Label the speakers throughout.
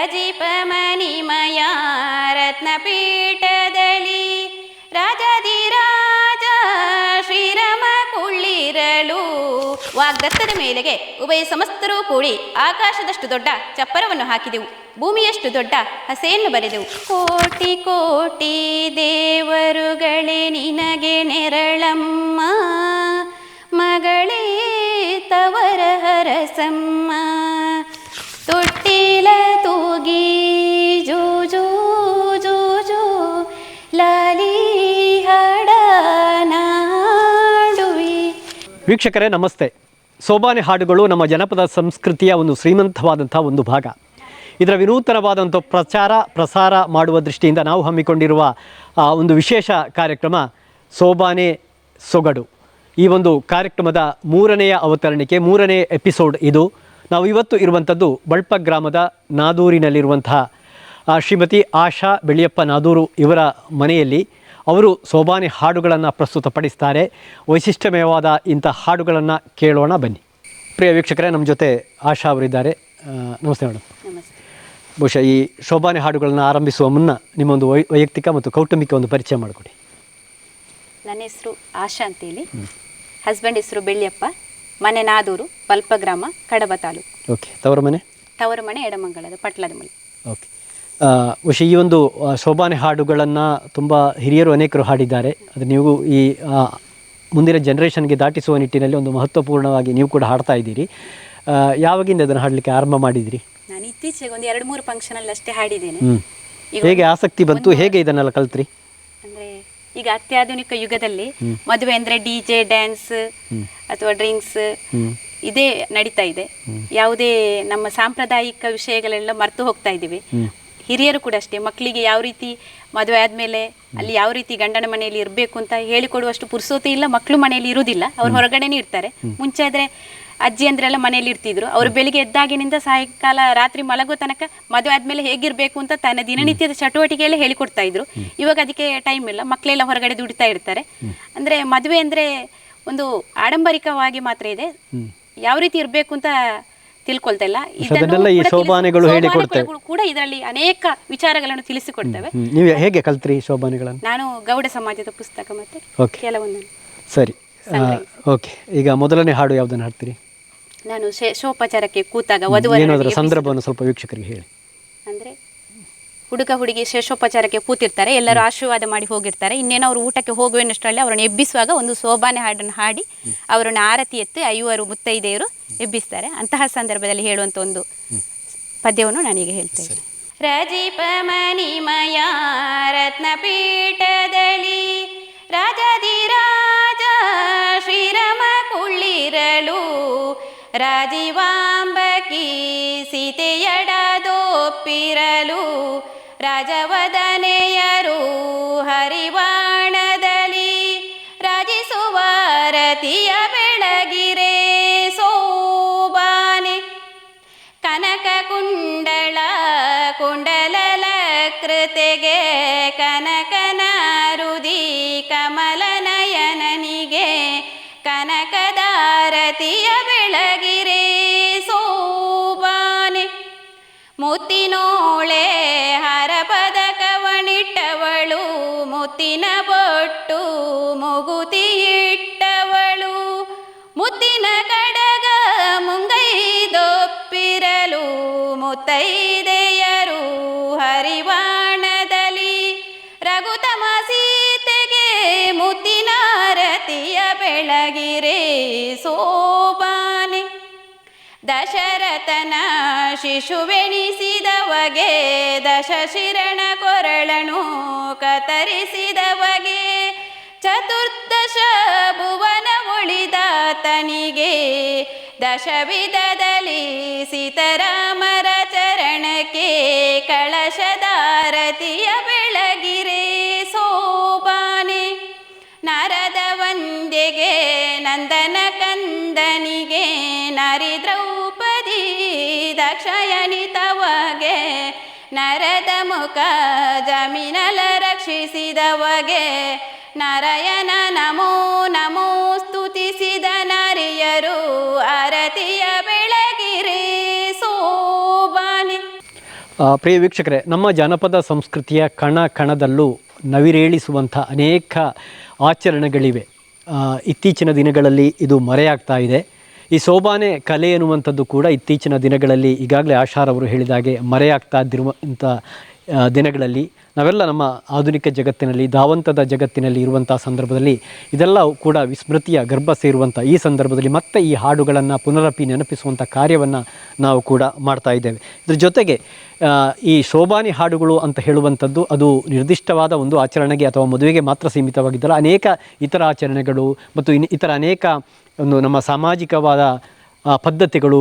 Speaker 1: ರಜಿಪ ಮಣಿಮಯ ರತ್ನಪೀಠದಲ್ಲಿ ರಾಜಾಧಿರಾಜ ಶ್ರೀರಾಮ ಕುಳ್ಳಿರಲು ವಾಗ್ದತ್ತದ ಮೇಲೆಗೆ ಉಭಯ ಸಮಸ್ತರೂ ಕೂಡಿ ಆಕಾಶದಷ್ಟು ದೊಡ್ಡ ಚಪ್ಪರವನ್ನು ಹಾಕಿದೆವು. ಭೂಮಿಯಷ್ಟು ದೊಡ್ಡ ಹಸೆಯನ್ನು ಬರೆದೆವು. ಕೋಟಿ ಕೋಟಿ ದೇವರುಗಳೇ, ನಿನಗೆ ನೆರಳಮ್ಮ. ಮಗಳೇ, ತವರ ಹರಸಮ್ಮ. ತೊಟ್ಟಿಲ
Speaker 2: ವೀಕ್ಷಕರೇ, ನಮಸ್ತೆ. ಸೋಬಾನೆ ಹಾಡುಗಳು ನಮ್ಮ ಜನಪದ ಸಂಸ್ಕೃತಿಯ ಒಂದು ಶ್ರೀಮಂತವಾದಂಥ ಒಂದು ಭಾಗ. ಇದರ ವಿನೂತನವಾದಂಥ ಪ್ರಚಾರ, ಪ್ರಸಾರ ಮಾಡುವ ದೃಷ್ಟಿಯಿಂದ ನಾವು ಹಮ್ಮಿಕೊಂಡಿರುವ ಒಂದು ವಿಶೇಷ ಕಾರ್ಯಕ್ರಮ, ಸೋಬಾನೆ ಸೊಗಡು. ಈ ಒಂದು ಕಾರ್ಯಕ್ರಮದ ಮೂರನೆಯ ಅವತರಣಿಕೆ, ಮೂರನೇ ಎಪಿಸೋಡ್ ಇದು. ನಾವು ಇವತ್ತು ಇರುವಂಥದ್ದು ಬಳ್ಪ ಗ್ರಾಮದ ನಾದೂರಿನಲ್ಲಿರುವಂತಹ ಶ್ರೀಮತಿ ಆಶಾ ಬೆಳಿಯಪ್ಪ ನಾದೂರು ಇವರ ಮನೆಯಲ್ಲಿ ಅವರು ಸೋಬಾನೆ ಹಾಡುಗಳನ್ನು ಪ್ರಸ್ತುತಪಡಿಸ್ತಾರೆ. ವೈಶಿಷ್ಟ್ಯಮಯವಾದ ಇಂಥ ಹಾಡುಗಳನ್ನು ಕೇಳೋಣ ಬನ್ನಿ. ಪ್ರಿಯ ವೀಕ್ಷಕರೇ ನಮ್ಮ ಜೊತೆ ಆಶಾ ಅವರಿದ್ದಾರೆ. ನಮಸ್ತೆ ಮೇಡಮ್. ಬಹುಶಃ ಈ ಶೋಭಾನೆ ಹಾಡುಗಳನ್ನು ಆರಂಭಿಸುವ ಮುನ್ನ ನಿಮ್ಮೊಂದು ವೈ ವೈಯಕ್ತಿಕ ಮತ್ತು ಕೌಟುಂಬಿಕ ಒಂದು ಪರಿಚಯ ಮಾಡಿಕೊಡಿ.
Speaker 1: ನನ್ನ ಹೆಸರು ಆಶಾ ಅಂತೇಳಿ. ಹಸ್ಬೆಂಡ್ ಹೆಸರು ಬೆಳ್ಳಿಯಪ್ಪ. ಮನೆ ನಾದೂರು ಪಲ್ಪ ಗ್ರಾಮ ಕಡಬ ತಾಲೂಕು.
Speaker 2: ಓಕೆ ತವರ ಮನೆ?
Speaker 1: ತವರು ಮನೆ ಎಡಮಂಗಲದ ಪಟ್ಲದ ಮನೆ.
Speaker 2: ಓಕೆ ಆ, ಈ ಒಂದು ಶೋಭಾನೆ ಹಾಡುಗಳನ್ನು ತುಂಬ ಹಿರಿಯರು ಅನೇಕರು ಹಾಡಿದ್ದಾರೆ. ಅದು ನೀವು ಈ ಮುಂದಿನ ಜನ್ರೇಷನ್ಗೆ ದಾಟಿಸುವ ನಿಟ್ಟಿನಲ್ಲಿ ಒಂದು ಮಹತ್ವಪೂರ್ಣವಾಗಿ ನೀವು ಕೂಡ ಹಾಡ್ತಾ ಇದ್ದೀರಿ. ಯಾವಾಗಿಂದ ಅದನ್ನು ಹಾಡಲಿಕ್ಕೆ ಆರಂಭ ಮಾಡಿದಿರಿ?
Speaker 1: ನಾನು ಇತ್ತೀಚೆಗೆ ಒಂದು ಎರಡು ಮೂರು ಫಂಕ್ಷನಲ್ಲಿ ಅಷ್ಟೇ ಹಾಡಿದ್ದೇನೆ
Speaker 2: ಹೇಗೆ ಆಸಕ್ತಿ ಬಂತು? ಹೇಗೆ ಇದನ್ನೆಲ್ಲ ಕಲ್ತ್ರಿ?
Speaker 1: ಈಗ ಅತ್ಯಾಧುನಿಕ ಯುಗದಲ್ಲಿ ಮದುವೆ ಅಂದ್ರೆ ಡಿ ಜೆ ಡ್ಯಾನ್ಸ್ ಅಥವಾ ಡ್ರಿಂಕ್ಸ್ ಇದೇ ನಡೀತಾ ಇದೆ. ಯಾವುದೇ ನಮ್ಮ ಸಾಂಪ್ರದಾಯಿಕ ವಿಷಯಗಳೆಲ್ಲ ಮರೆತು ಹೋಗ್ತಾ ಇದ್ದೀವಿ. ಹಿರಿಯರು ಕೂಡ ಅಷ್ಟೇ ಮಕ್ಕಳಿಗೆ ಯಾವ ರೀತಿ ಮದುವೆ ಆದ್ಮೇಲೆ ಅಲ್ಲಿ ಯಾವ ರೀತಿ ಗಂಡನ ಮನೆಯಲ್ಲಿ ಇರಬೇಕು ಅಂತ ಹೇಳಿಕೊಡುವಷ್ಟು ಪುರ್ಸೋತಿ ಇಲ್ಲ ಮಕ್ಕಳು ಮನೆಯಲ್ಲಿ ಇರುವುದಿಲ್ಲ. ಅವ್ರು ಹೊರಗಡೆನೇ ಇರ್ತಾರೆ. ಮುಂಚೆ ಆದ್ರೆ ಅಜ್ಜಿ ಅಂದ್ರೆಲ್ಲ ಮನೆಯಲ್ಲಿ ಇರ್ತಿದ್ರು. ಅವರು ಬೆಳಿಗ್ಗೆ ಎದ್ದಾಗಿನಿಂದ ಸಾಯಂಕಾಲ ರಾತ್ರಿ ಮಲಗೋ ತನಕ ಮದುವೆ ಆದ್ಮೇಲೆ ಹೇಗಿರ್ಬೇಕು ಅಂತ ತನ್ನ ದಿನನಿತ್ಯದ ಚಟುವಟಿಕೆಯಲ್ಲೇ ಹೇಳಿಕೊಡ್ತಾ ಇದ್ರು. ಇವಾಗ ಅದಕ್ಕೆ ಟೈಮ್ ಇಲ್ಲ. ಮಕ್ಕಳೆಲ್ಲ ಹೊರಗಡೆ ದುಡಿತಾ ಇರ್ತಾರೆ. ಅಂದ್ರೆ ಮದುವೆ ಅಂದ್ರೆ ಒಂದು ಆಡಂಬರಿಕವಾಗಿ ಮಾತ್ರ ಇದೆ. ಯಾವ ರೀತಿ ಇರಬೇಕು ಅಂತ ತಿಳ್ಕೊಳ್ತಾ ಇಲ್ಲ.
Speaker 2: ಈ
Speaker 1: ಕೂಡ ಇದರಲ್ಲಿ ಅನೇಕ ವಿಚಾರಗಳನ್ನು ತಿಳಿಸಿಕೊಡ್ತವೆ.
Speaker 2: ನೀವು ಹೇಗೆ ಕಲ್ತ್ರಿ ಶೋಭಾನೆಗಳನ್ನು?
Speaker 1: ನಾನು ಗೌಡ ಸಮಾಜದ ಪುಸ್ತಕ ಮತ್ತೆ ಕೆಲವೊಂದನ್ನು
Speaker 2: ಸರಿ. ಓಕೆ ಈಗ ಮೊದಲನೇ ಹಾಡು ಯಾವುದನ್ನು ಹಾಡ್ತೀರಿ?
Speaker 1: ನಾನು ಶೇಷೋಪಚಾರಕ್ಕೆ ಕೂತಾಗ ವಧುವರರಿಗೆ
Speaker 2: ಸಂದರ್ಭವನ್ನು ಸ್ವಲ್ಪ ವೀಕ್ಷಕರಿಗೆ ಹೇಳಿ.
Speaker 1: ಅಂದ್ರೆ ಹುಡುಗ ಹುಡುಗಿ ಶೇಷೋಪಚಾರಕ್ಕೆ ಕೂತಿರ್ತಾರೆ ಎಲ್ಲರೂ ಆಶೀರ್ವಾದ ಮಾಡಿ ಹೋಗಿರ್ತಾರೆ. ಇನ್ನೇನೋ ಅವರು ಊಟಕ್ಕೆ ಹೋಗುವಷ್ಟರಲ್ಲಿ ಅವರನ್ನು ಎಬ್ಬಿಸುವಾಗ ಒಂದು ಸೋಬಾನೆ ಹಾಡನ್ನು ಹಾಡಿ ಅವರನ್ನು ಆರತಿ ಎತ್ತಿ ಐವರು ಮುತ್ತೈದೆಯರು ಎಬ್ಬಿಸ್ತಾರೆ. ಅಂತಹ ಸಂದರ್ಭದಲ್ಲಿ ಹೇಳುವಂಥ ಒಂದು ಪದ್ಯವನ್ನು ನಾನೀಗ ಹೇಳ್ತೇನೆ ರಜಿಪ ಮಣಿಮಯ ರತ್ನಪೀಠದಲ್ಲಿ ರಾಜಧಿರಾಜ ಶ್ರೀರಾಮ ಕುಳ್ಳಿರಲು ರಾಜೀವಾಂಬಕಿ ಸೀತೆಯಡದೊಪ್ಪಿರಲು ರಾಜವದನೆಯರು ಹರಿವಾಣದಲ್ಲಿ ರಾಜಿಸುವ ರತಿಯ ಮುತ್ತಿನೋಳೆ ಹರ ಕವಣಿಟ್ಟವಳು ಮುತ್ತಿನ ಬೊಟ್ಟು ಮುಗುತಿ ಇಟ್ಟವಳು ಮುತ್ತಿನ ಕಡಗ ಮುಂಗೈದೊಪ್ಪಿರಲು ಮುತ್ತೈದೆಯರು ಹರಿವಾಣದಲ್ಲಿ. ರಘುತಮ ಸೀತೆಗೆ ಮುತ್ತಿನಾರತಿಯ ಬೆಳಗಿರೆ ಸೋಬಾನೆ. ದಶರಥನ ಶಿಶುವೆಣಿಸಿದವಗೆ ದಶಶಿರಣ ಕೊರಳನು ಕತರಿಸಿದವಗೆ ಚತುರ್ದಶ ಭುವನ ಉಳಿದಾತನಿಗೆ ದಶವಿಧದಲ್ಲಿ ಸೀತಾರಾಮರ ಚರಣಕ್ಕೆ ಕಳಶದಾರತಿಯ ಬೆಳಗಿರೆ. ಮುಖ ಜಮೀನಲ ರಕ್ಷಿಸಿದವಗೆ ನಾರಾಯಣ ನಮೋ ನಮೋ ಸ್ತುತಿಸಿದ ನಾರಿಯರು ಆರತಿಯ ಬೆಳಗಿರಿ ಸೋಬಾನಿ.
Speaker 2: ಪ್ರಿಯ ವೀಕ್ಷಕರೇ, ನಮ್ಮ ಜಾನಪದ ಸಂಸ್ಕೃತಿಯ ಕಣ ಕಣದಲ್ಲೂ ನವಿರೇಳಿಸುವಂಥ ಅನೇಕ ಆಚರಣೆಗಳಿವೆ. ಇತ್ತೀಚಿನ ದಿನಗಳಲ್ಲಿ ಇದು ಮರೆಯಾಗ್ತಾ ಇದೆ. ಈ ಸೋಬಾನೆ ಕಲೆ ಎನ್ನುವಂಥದ್ದು ಕೂಡ ಇತ್ತೀಚಿನ ದಿನಗಳಲ್ಲಿ ಈಗಾಗಲೇ ಆಶಾರವರು ಹೇಳಿದ ಹಾಗೆ ಮರೆಯಾಗ್ತಾ ಇದ್ದಿರುವಂಥ ದಿನಗಳಲ್ಲಿ. ನಾವೆಲ್ಲ ನಮ್ಮ ಆಧುನಿಕ ಜಗತ್ತಿನಲ್ಲಿ, ಧಾವಂತದ ಜಗತ್ತಿನಲ್ಲಿ ಇರುವಂಥ ಸಂದರ್ಭದಲ್ಲಿ ಇದೆಲ್ಲ ಕೂಡ ವಿಸ್ಮೃತಿಯ ಗರ್ಭ ಸೇರುವಂಥ ಈ ಸಂದರ್ಭದಲ್ಲಿ ಮತ್ತೆ ಈ ಹಾಡುಗಳನ್ನು ಪುನರಪಿ ನೆನಪಿಸುವಂಥ ಕಾರ್ಯವನ್ನು ನಾವು ಕೂಡ ಮಾಡ್ತಾ ಇದ್ದೇವೆ. ಇದ್ರ ಜೊತೆಗೆ ಈ ಶೋಭಾನಿ ಹಾಡುಗಳು ಅಂತ ಹೇಳುವಂಥದ್ದು ಅದು ನಿರ್ದಿಷ್ಟವಾದ ಒಂದು ಆಚರಣೆಗೆ ಅಥವಾ ಮದುವೆಗೆ ಮಾತ್ರ ಸೀಮಿತವಾಗಿದ್ದಲ್ಲ, ಅನೇಕ ಇತರ ಆಚರಣೆಗಳು ಮತ್ತು ಇನ್, ಇತರ ಅನೇಕ ಒಂದು ನಮ್ಮ ಸಾಮಾಜಿಕವಾದ ಪದ್ಧತಿಗಳು,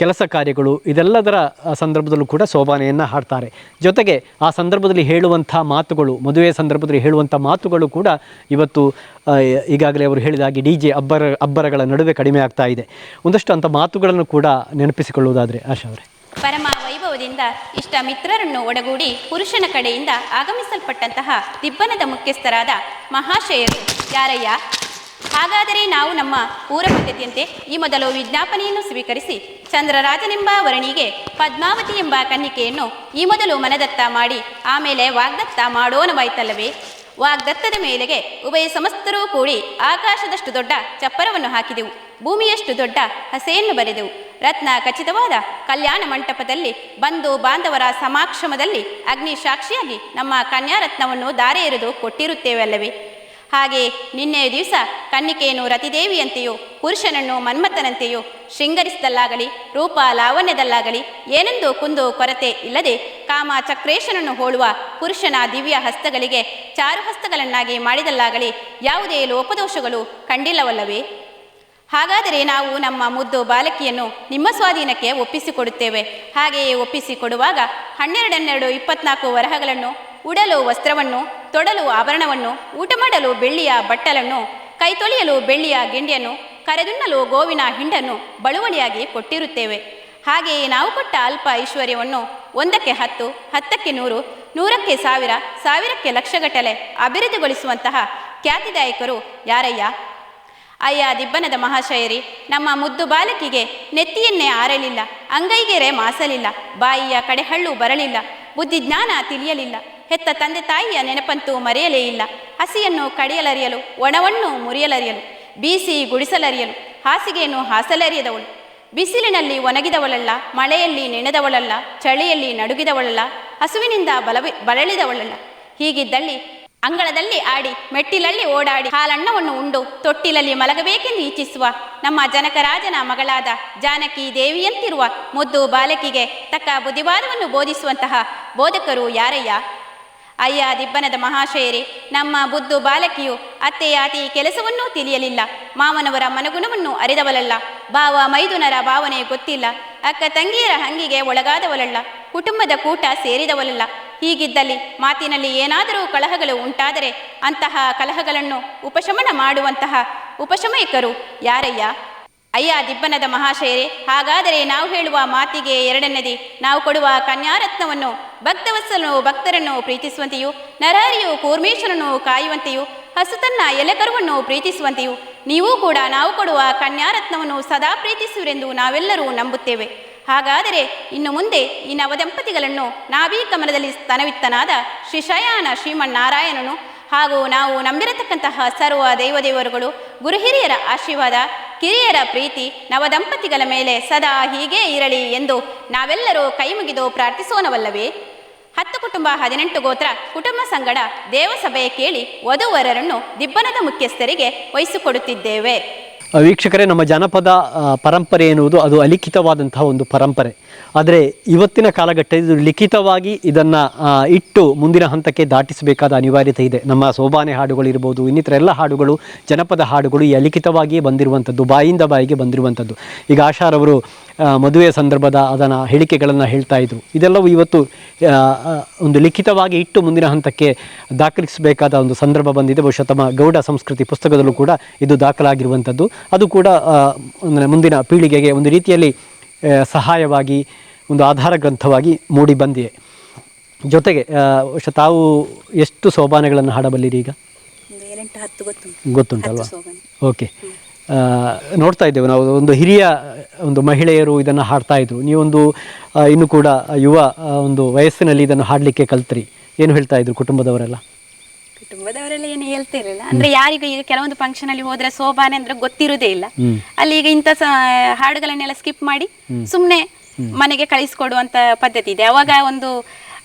Speaker 2: ಕೆಲಸ ಕಾರ್ಯಗಳು ಇದೆಲ್ಲದರ ಸಂದರ್ಭದಲ್ಲೂ ಕೂಡ ಶೋಭಾನೆಯನ್ನು ಹಾಡ್ತಾರೆ. ಜೊತೆಗೆ ಆ ಸಂದರ್ಭದಲ್ಲಿ ಹೇಳುವಂಥ ಮಾತುಗಳು, ಮದುವೆ ಸಂದರ್ಭದಲ್ಲಿ ಹೇಳುವಂಥ ಮಾತುಗಳು ಕೂಡ ಇವತ್ತು ಈಗಾಗಲೇ ಅವರು ಹೇಳಿದ ಹಾಗೆ ಡಿ ಜೆ ಅಬ್ಬರ, ಅಬ್ಬರಗಳ ನಡುವೆ ಕಡಿಮೆ ಆಗ್ತಾ ಇದೆ. ಒಂದಷ್ಟು ಅಂಥ ಮಾತುಗಳನ್ನು ಕೂಡ ನೆನಪಿಸಿಕೊಳ್ಳುವುದಾದರೆ ಆಶಾ ಅವರೇ.
Speaker 1: ಪರಮ ವೈಭವದಿಂದ ಇಷ್ಟ ಮಿತ್ರರನ್ನು ಒಡಗೂಡಿ ಪುರುಷನ ಕಡೆಯಿಂದ ಆಗಮಿಸಲ್ಪಟ್ಟಂತಹ ದಿಬ್ಬನದ ಮುಖ್ಯಸ್ಥರಾದ ಮಹಾಶಯರು ಯಾರಯ್ಯ? ಹಾಗಾದರೆ ನಾವು ನಮ್ಮ ಊರ ಪದ್ಧತಿಯಂತೆ ಈ ಮೊದಲು ವಿಜ್ಞಾಪನೆಯನ್ನು ಸ್ವೀಕರಿಸಿ ಚಂದ್ರರಾಜನೆಂಬ ವರಣಿಗೆ ಪದ್ಮಾವತಿ ಎಂಬ ಕನ್ನಿಕೆಯನ್ನು ಈ ಮೊದಲು ಮನದತ್ತ ಮಾಡಿ ಆಮೇಲೆ ವಾಗ್ದತ್ತ ಮಾಡೋನವಾಯ್ತಲ್ಲವೇ ವಾಗ್ದತ್ತದ ಮೇಲೆಗೆ ಉಭಯ ಸಮಸ್ತರೂ ಕೂಡಿ ಆಕಾಶದಷ್ಟು ದೊಡ್ಡ ಚಪ್ಪರವನ್ನು ಹಾಕಿದೆವು. ಭೂಮಿಯಷ್ಟು ದೊಡ್ಡ ಹಸೆಯನ್ನು ಬರೆದೆವು. ರತ್ನ ಖಚಿತವಾದ ಕಲ್ಯಾಣ ಮಂಟಪದಲ್ಲಿ ಬಂಧು ಬಾಂಧವರ ಸಮಾಕ್ಷಮದಲ್ಲಿ ಅಗ್ನಿ ಸಾಕ್ಷಿಯಾಗಿ ನಮ್ಮ ಕನ್ಯಾರತ್ನವನ್ನು ದಾರೆ ಎರೆದು ಕೊಟ್ಟಿರುತ್ತೇವೆ ಅಲ್ಲವೇ ಹಾಗೆ ನಿನ್ನೆಯ ದಿವಸ ಕನ್ನಿಕೆಯನ್ನು ರತಿದೇವಿಯಂತೆಯೋ ಪುರುಷನನ್ನು ಮನ್ಮಥನಂತೆಯೋ ಶೃಂಗರಿಸಿದಲ್ಲಾಗಲಿ, ರೂಪ ಲಾವಣ್ಯದಲ್ಲಾಗಲಿ ಏನೆಂದು ಕುಂದು ಕೊರತೆ ಇಲ್ಲದೆ ಕಾಮ ಚಕ್ರೇಶನನ್ನು ಹೋಳುವ ಪುರುಷನ ದಿವ್ಯ ಹಸ್ತಗಳಿಗೆ ಚಾರು ಹಸ್ತಗಳನ್ನಾಗಿ ಮಾಡಿದಲ್ಲಾಗಲಿ ಯಾವುದೇ ಲೋಪದೋಷಗಳು ಕಂಡಿಲ್ಲವಲ್ಲವೇ? ಹಾಗಾದರೆ ನಾವು ನಮ್ಮ ಮುದ್ದು ಬಾಲಕಿಯನ್ನು ನಿಮ್ಮ ಸ್ವಾಧೀನಕ್ಕೆ ಒಪ್ಪಿಸಿಕೊಡುತ್ತೇವೆ. ಹಾಗೆಯೇ ಒಪ್ಪಿಸಿಕೊಡುವಾಗ ಹನ್ನೆರಡನ್ನೆರಡು ಇಪ್ಪತ್ನಾಲ್ಕು ವರಹಗಳನ್ನು, ಉಡಲು ವಸ್ತ್ರವನ್ನು ತೊಡಲು ಆಭರಣವನ್ನು ಊಟ ಮಾಡಲು ಬೆಳ್ಳಿಯ ಬಟ್ಟಲನ್ನು ಕೈ ತೊಳೆಯಲು ಬೆಳ್ಳಿಯ ಗಿಂಡಿಯನ್ನು ಕರೆದುಣ್ಣಲು ಗೋವಿನ ಹಿಂಡನ್ನು ಬಳುವಳಿಯಾಗಿ ಕೊಟ್ಟಿರುತ್ತೇವೆ. ಹಾಗೆಯೇ ನಾವು ಕೊಟ್ಟ ಅಲ್ಪ ಐಶ್ವರ್ಯವನ್ನು ಒಂದಕ್ಕೆ ಹತ್ತು, ಹತ್ತಕ್ಕೆ ನೂರು, ನೂರಕ್ಕೆ ಸಾವಿರ, ಸಾವಿರಕ್ಕೆ ಲಕ್ಷಗಟ್ಟಲೆ ಅಭಿವೃದ್ಧಿಗೊಳಿಸುವಂತಹ ಖ್ಯಾತಿದಾಯಕರು ಯಾರಯ್ಯ? ಅಯ್ಯ, ದಿಬ್ಬನದ ಮಹಾಶಯರಿ, ನಮ್ಮ ಮುದ್ದು ಬಾಲಕಿಗೆ ನೆತ್ತಿಯನ್ನೇ ಆರಲಿಲ್ಲ, ಅಂಗೈಗೆರೆ ಮಾಸಲಿಲ್ಲ, ಬಾಯಿಯ ಕಡೆಹಳ್ಳು ಬರಲಿಲ್ಲ, ಬುದ್ಧಿಜ್ಞಾನ ತಿಳಿಯಲಿಲ್ಲ. ಹೆತ್ತ ತಂದೆ ತಾಯಿಯ ನೆನಪಂತೂ ಮರೆಯಲೇ ಇಲ್ಲ. ಹಸಿಯನ್ನು ಕಡಿಯಲರಿಯಲು, ಒಣವನ್ನು ಮುರಿಯಲರಿಯಲು, ಬೀಸಿ ಗುಡಿಸಲರಿಯಲು, ಹಾಸಿಗೆಯನ್ನು ಹಾಸಲರಿಯದವಳು. ಬಿಸಿಲಿನಲ್ಲಿ ಒಣಗಿದವಳಲ್ಲ, ಮಳೆಯಲ್ಲಿ ನೆನೆದವಳಲ್ಲ, ಚಳಿಯಲ್ಲಿ ನಡುಗಿದವಳಲ್ಲ, ಹಸುವಿನಿಂದ ಬಲವಿ, ಬಳಲಿದವಳಲ್ಲ. ಹೀಗಿದ್ದಲ್ಲಿ ಅಂಗಳದಲ್ಲಿ ಆಡಿ, ಮೆಟ್ಟಿಲಲ್ಲಿ ಓಡಾಡಿ, ಹಾಲಣ್ಣವನ್ನು ಉಂಡು, ತೊಟ್ಟಿಲಲ್ಲಿ ಮಲಗಬೇಕೆಂದು ಇಚ್ಛಿಸುವ ನಮ್ಮ ಜನಕರಾಜನ ಮಗಳಾದ ಜಾನಕಿ ದೇವಿಯಂತಿರುವ ಮುದ್ದು ಬಾಲಕಿಗೆ ತಕ್ಕ ಬುದ್ಧಿವಾದವನ್ನು ಬೋಧಿಸುವಂತಹ ಬೋಧಕರು ಯಾರಯ್ಯ? ಅಯ್ಯ ದಿಬ್ಬನದ ಮಹಾಶಯರೇ, ನಮ್ಮ ಬುದ್ಧು ಬಾಲಕಿಯು ಅತ್ತೆಯ ಅತಿ ಕೆಲಸವನ್ನೂ ತಿಳಿಯಲಿಲ್ಲ. ಮಾವನವರ ಮನಗುಣವನ್ನು ಅರಿದವಲಲ್ಲ ಭಾವ ಮೈದುನರ ಭಾವನೆ ಗೊತ್ತಿಲ್ಲ. ಅಕ್ಕ ತಂಗಿಯರ ಹಂಗಿಗೆ ಒಳಗಾದವಲಲ್ಲ ಕುಟುಂಬದ ಕೂಟ ಸೇರಿದವಲಲ್ಲ ಹೀಗಿದ್ದಲ್ಲಿ ಮಾತಿನಲ್ಲಿ ಏನಾದರೂ ಕಲಹಗಳು ಉಂಟಾದರೆ ಅಂತಹ ಕಲಹಗಳನ್ನು ಉಪಶಮನ ಮಾಡುವಂತಹ ಉಪಶಮಯಕರು ಯಾರಯ್ಯ? ಅಯ್ಯ ದಿಬ್ಬನದ ಮಹಾಶಯರೇ, ಹಾಗಾದರೆ ನಾವು ಹೇಳುವ ಮಾತಿಗೆ ಎರಡನೇದಿ ನಾವು ಕೊಡುವ ಕನ್ಯಾರತ್ನವನ್ನು ಭಕ್ತವತ್ಸಲನು ಭಕ್ತರನ್ನು ಪ್ರೀತಿಸುವಂತೆಯೂ ನರಹರಿಯು ಕೂರ್ಮೇಶ್ವರನು ಕಾಯುವಂತೆಯೂ ಹಸು ತನ್ನ ಎಲೆಕರುವನ್ನು ಪ್ರೀತಿಸುವಂತೆಯೂ, ನೀವು ಕೂಡ ನಾವು ಕೊಡುವ ಕನ್ಯಾರತ್ನವನ್ನು ಸದಾ ಪ್ರೀತಿಸುವರೆಂದು ನಾವೆಲ್ಲರೂ ನಂಬುತ್ತೇವೆ. ಹಾಗಾದರೆ ಇನ್ನು ಮುಂದೆ ಈ ನವದಂಪತಿಗಳನ್ನು ನಾಭೀ ಕಮಲದಲ್ಲಿ ಸ್ತನವಿತ್ತನಾದ ಶ್ರೀ ಶಯಾನ ಶ್ರೀಮನ್ನಾರಾಯಣನು ಹಾಗೂ ನಾವು ನಂಬಿರತಕ್ಕಂತಹ ಸರ್ವ ದೇವದೇವರುಗಳು, ಗುರುಹಿರಿಯರ ಆಶೀರ್ವಾದ ಕಿರಿಯರ ಪ್ರೀತಿ ನವದಂಪತಿಗಳ ಮೇಲೆ ಸದಾ ಹೀಗೇ ಇರಲಿ ಎಂದು ನಾವೆಲ್ಲರೂ ಕೈಮುಗಿದು ಪ್ರಾರ್ಥಿಸೋಣವಲ್ಲವೇ? ಹತ್ತು ಕುಟುಂಬ ಹದಿನೆಂಟು ಗೋತ್ರ ಕುಟುಂಬ ಸಂಗಡ ದೇವಸಭೆ ಕೇಳಿ ವಧುವರರನ್ನು ದಿಬ್ಬನದ ಮುಖ್ಯಸ್ಥರಿಗೆ ವಹಿಸಿಕೊಡುತ್ತಿದ್ದೇವೆ.
Speaker 2: ವೀಕ್ಷಕರೇ, ನಮ್ಮ ಜಾನಪದ ಪರಂಪರೆ ಎನ್ನುವುದು ಅದು ಅಲಿಖಿತವಾದಂತಹ ಒಂದು ಪರಂಪರೆ. ಆದರೆ ಇವತ್ತಿನ ಕಾಲಘಟ್ಟದಲ್ಲಿ ಲಿಖಿತವಾಗಿ ಇದನ್ನು ಇಟ್ಟು ಮುಂದಿನ ಹಂತಕ್ಕೆ ದಾಟಿಸಬೇಕಾದ ಅನಿವಾರ್ಯತೆ ಇದೆ. ನಮ್ಮ ಸೋಬಾನೆ ಹಾಡುಗಳು ಇರ್ಬೋದು, ಇನ್ನಿತರ ಎಲ್ಲ ಹಾಡುಗಳು, ಜನಪದ ಹಾಡುಗಳು ಈ ಅಲಿಖಿತವಾಗಿಯೇ ಬಂದಿರುವಂಥದ್ದು, ಬಾಯಿಂದ ಬಾಯಿಗೆ ಬಂದಿರುವಂಥದ್ದು. ಈಗ ಆಶಾರವರು ಮದುವೆಯ ಸಂದರ್ಭದ ಅದನ್ನು ಹೇಳಿಕೆಗಳನ್ನು ಹೇಳ್ತಾ ಇದ್ರು. ಇದೆಲ್ಲವೂ ಇವತ್ತು ಒಂದು ಲಿಖಿತವಾಗಿ ಇಟ್ಟು ಮುಂದಿನ ಹಂತಕ್ಕೆ ದಾಖಲಿಸಬೇಕಾದ ಒಂದು ಸಂದರ್ಭ ಬಂದಿದೆ. ಬಹುಶಃ ತಮ್ಮ ಗೌಡ ಸಂಸ್ಕೃತಿ ಪುಸ್ತಕದಲ್ಲೂ ಕೂಡ ಇದು ದಾಖಲಾಗಿರುವಂಥದ್ದು ಅದು ಕೂಡ ಮುಂದಿನ ಪೀಳಿಗೆಗೆ ಒಂದು ರೀತಿಯಲ್ಲಿ ಸಹಾಯವಾಗಿ ಒಂದು ಆಧಾರ ಗ್ರಂಥವಾಗಿ ಮೂಡಿ ಬಂದಿದೆ. ಜೊತೆಗೆ ಬಹುಶಃ ತಾವು ಎಷ್ಟು ಸೋಬಾನೆಗಳನ್ನು ಹಾಡಬಲ್ಲಿರಿ ಈಗ? ಗೊತ್ತುಂಟಲ್ವಾ? ಓಕೆ. ನೋಡ್ತಾ ಇದ್ದೇವೆ. ನಾವು ಒಂದು ಹಿರಿಯ ಒಂದು ಮಹಿಳೆಯರು ಇದನ್ನು ಹಾಡ್ತಾ ಇದ್ರು. ನೀವೊಂದು ಇನ್ನು ಕೂಡ ಯುವ ಒಂದು ವಯಸ್ಸಿನಲ್ಲಿ ಇದನ್ನು ಹಾಡಲಿಕ್ಕೆ ಕಲ್ತ್ರಿ. ಏನು ಹೇಳ್ತಾ ಇದ್ರು ಕುಟುಂಬದವರೆಲ್ಲ?
Speaker 1: ಕುಟುಂಬದವರೆಲ್ಲ ಏನು ಇರಲಿಲ್ಲ ಅಂದ್ರೆ ಯಾರಿಗೂ ಈಗ ಕೆಲವೊಂದು ಫಂಕ್ಷನ್ ಅಲ್ಲಿ ಹೋದ್ರೆ ಸೋಬಾನೆ ಅಂದ್ರೆ ಗೊತ್ತಿರುವುದೇ ಇಲ್ಲ. ಅಲ್ಲಿ ಈಗ ಇಂಥ ಹಾಡುಗಳನ್ನೆಲ್ಲ ಸ್ಕಿಪ್ ಮಾಡಿ ಸುಮ್ಮನೆ ಮನೆಗೆ ಕಳಿಸ್ಕೊಡುವಂತ ಪದ್ಧತಿ ಇದೆ. ಅವಾಗ ಒಂದು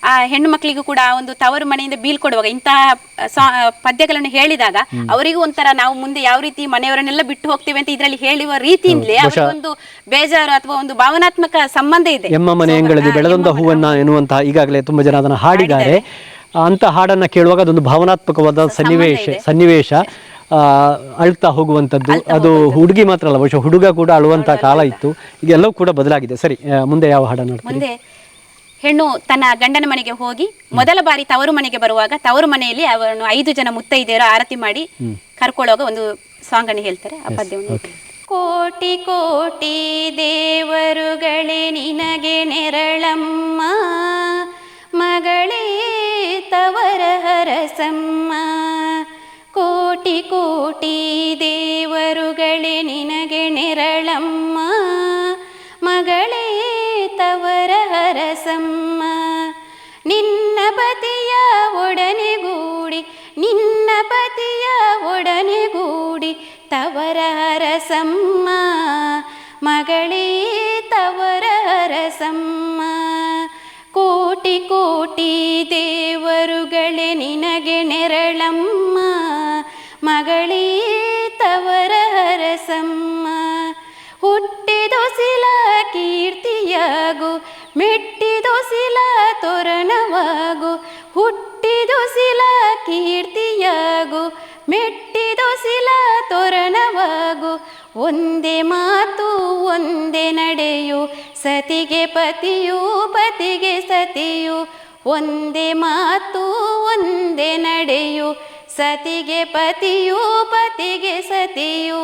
Speaker 1: ಆ ಹೆಣ್ಣು ಮಕ್ಕಳಿಗೂ ಕೂಡ ಒಂದು ತವರು ಮನೆಯಿಂದ ಬೀಳ್ಕೊಡುವಾಗ ಇಂತಹ ಸಾ- ಪದ್ಯಗಳನ್ನು ಹೇಳಿದಾಗ ಅವರಿಗೂ ಒಂಥರ ನಾವು ಮುಂದೆ ಯಾವ ರೀತಿ ಮನೆಯವರನ್ನೆಲ್ಲ ಬಿಟ್ಟು ಹೋಗ್ತೇವೆ ಅಂತ ಇದರಲ್ಲಿ ಹೇಳುವ ರೀತಿಯಿಂದಲೇ ಒಂದು ಬೇಜಾರು ಅಥವಾ ಒಂದು ಭಾವನಾತ್ಮಕ ಸಂಬಂಧ ಇದೆ.
Speaker 2: ಎಮ್ಮ ಮನೆ ಎಂಗಳಲ್ಲಿ ಬೆಳೆದೊಂದ ಹೂವನ್ನ ಎನ್ನುವಂತಹ ಈಗಾಗಲೇ ತುಂಬಾ ಜನ ಅದನ್ನು ಹಾಡಿದ್ದಾರೆ. ಅಂತ ಹಾಡನ್ನ ಕೇಳುವಾಗ ಅದೊಂದು ಭಾವನಾತ್ಮಕವಾದ ಸನ್ನಿವೇಶ ಸನ್ನಿವೇಶ ಅಳ್ತಾ ಹೋಗುವಂಥದ್ದು. ಅದು ಹುಡುಗಿ ಮಾತ್ರ ಅಲ್ಲ ಬಹುಶಃ ಹುಡುಗ ಕೂಡ ಅಳುವಂತಹ ಕಾಲ ಇತ್ತು. ಇದೆಲ್ಲವೂ ಕೂಡ ಬದಲಾಗಿದೆ. ಸರಿ ಮುಂದೆ ಯಾವ ಹಾಡನ್ನು ನೋಡ್ತೀವಿ
Speaker 1: ಮುಂದೆ ಹೆಣ್ಣು ತನ್ನ ಗಂಡನ ಮನೆಗೆ ಹೋಗಿ ಮೊದಲ ಬಾರಿ ತವರು ಮನೆಗೆ ಬರುವಾಗ ತವರು ಮನೆಯಲ್ಲಿ ಅವನು ಐದು ಜನ ಮುತ್ತೈದೆಯರು ಆರತಿ ಮಾಡಿ ಕರ್ಕೊಳ್ಳೋಗ ಒಂದು ಸಾಂಗ್ ಅನ್ನು ಹೇಳ್ತಾರೆ. ಆ ಪದ್ಯವನ್ನು ಕೋಟಿ ಕೋಟಿ ದೇವರುಗಳೇ ನಿನಗೆ ನೆರಳಮ್ಮ ಮಗಳೇ ತವರ ಹರಸಮ್ಮ. ಕೋಟಿ ಕೋಟಿ ದೇವರುಗಳೇ ನಿನಗೆ ನೆರಳಮ್ಮ ಮಗಳೇ ತವರ ಹರಸಮ್ಮ. ನಿನ್ನ ಪತಿಯ ಒಡನೆಗೂಡಿ ನಿನ್ನ ಪತಿಯ ಒಡನೆಗೂಡಿ ತವರ ಹರಸಮ್ಮ. ಮಗಳೇ ತವರ ಹರಸಮ್ಮ. ಕೋಟಿ ಕೋಟಿ ದೇವರುಗಳೇ ನಿನಗೆ ನೆರಳಮ್ಮ. ಮಗಳೇ ತವರ ಹರಸಮ್ಮ. ಹುಟ್ಟಿದೊಸಿಲ ಕೀರ್ತಿಯಾಗು ಮೆಟ್ಟಿದೊಸಿಲ ತೋರಣವಾಗು ಹುಟ್ಟಿದೊಸಿಲ ಕೀರ್ತಿಯಾಗು ಮೆಟ್ಟಿದೊಸಿಲ ತೋರಣವಾಗು, ಒಂದೇ ಮಾತು ಒಂದೇ ನಡೆಯು, ಸತಿಗೆ ಪತಿಯು, ಪತಿಗೆ ಸತಿಯು, ಒಂದೇ ಮಾತು ಒಂದೇ ನಡೆಯು, ಸತಿಗೆ ಪತಿಯು, ಪತಿಗೆ ಸತಿಯು,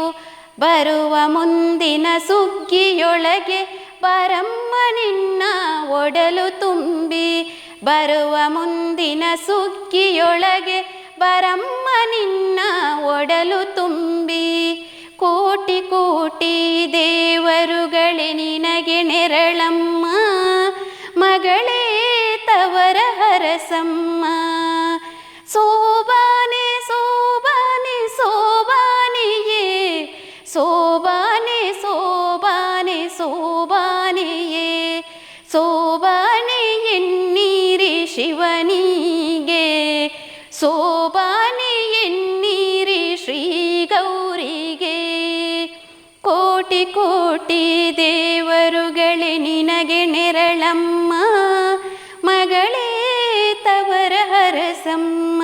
Speaker 1: ಬರುವ ಮುಂದಿನ ಸುಗ್ಗಿಯೊಳಗೆ ಬರಮ್ಮ ನಿನ್ನ ಒಡಲು ತುಂಬಿ ಬರುವ ಮುಂದಿನ ಸುಗ್ಗಿಯೊಳಗೆ ಬರಮ್ಮ ನಿನ್ನ ಒಡಲು ತುಂಬಿ ಕೋಟಿ ಕೋಟಿ ದೇವರುಗಳೆ ನಿನಗೆ ನೆರಳಮ್ಮ ಮಗಳೇ ತವರ ಹರಸಮ್ಮ. ಸೋಬಾನೆ ಎನ್ನೀರಿ ಶ್ರೀ ಗೌರಿಗೆ. ಕೋಟಿ ಕೋಟಿ ದೇವರುಗಳೇ, ನಿನಗೆ ನೆರಳಮ್ಮ. ಮಗಳೇ, ತವರ ಹರಸಮ್ಮ.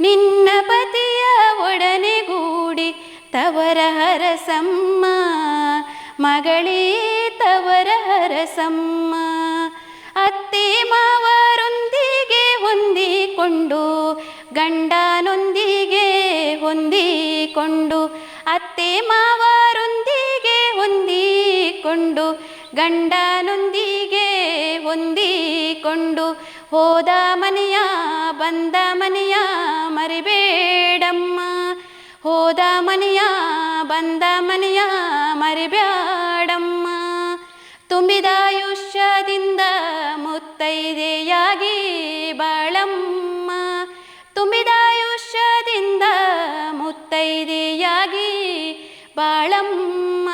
Speaker 1: ನಿನ್ನ ಪತಿಯ ಒಡನೆಗೂಡಿ ತವರ ಹರಸಮ್ಮ. ಮಗಳೇ, ತವರ ಹರಸಮ್ಮ. ಅತ್ತೆ ಮಾವರೊಂದಿಗೆ ಹೊಂದಿಕೊಂಡು ಗಂಡನೊಂದಿಗೆ ಹೊಂದಿಕೊಂಡು, ಅತ್ತೆ ಮಾವರೊಂದಿಗೆ ಹೊಂದಿಕೊಂಡು ಗಂಡನೊಂದಿಗೆ ಹೊಂದಿಕೊಂಡು, ಹೋದ ಮನೆಯ, ಬಂದ ಮನೆಯ ಮರಿಬೇಡಮ್ಮ. ಹೋದ ಮನೆಯ, ಬಂದ ಮನೆಯ ಮರಿಬ್ಯಾಡಮ್ಮ ತುಂಬಿದ ಆಯುಷ್ಯದಿಂದ ಮುತ್ತೈದೆಯಾಗಿ ಬಾಳಮ್ಮ. ತುಂಬಿದಾಯುಷ್ಯದಿಂದ ಮುತ್ತೈದೆಯಾಗಿ ಬಾಳಮ್ಮ.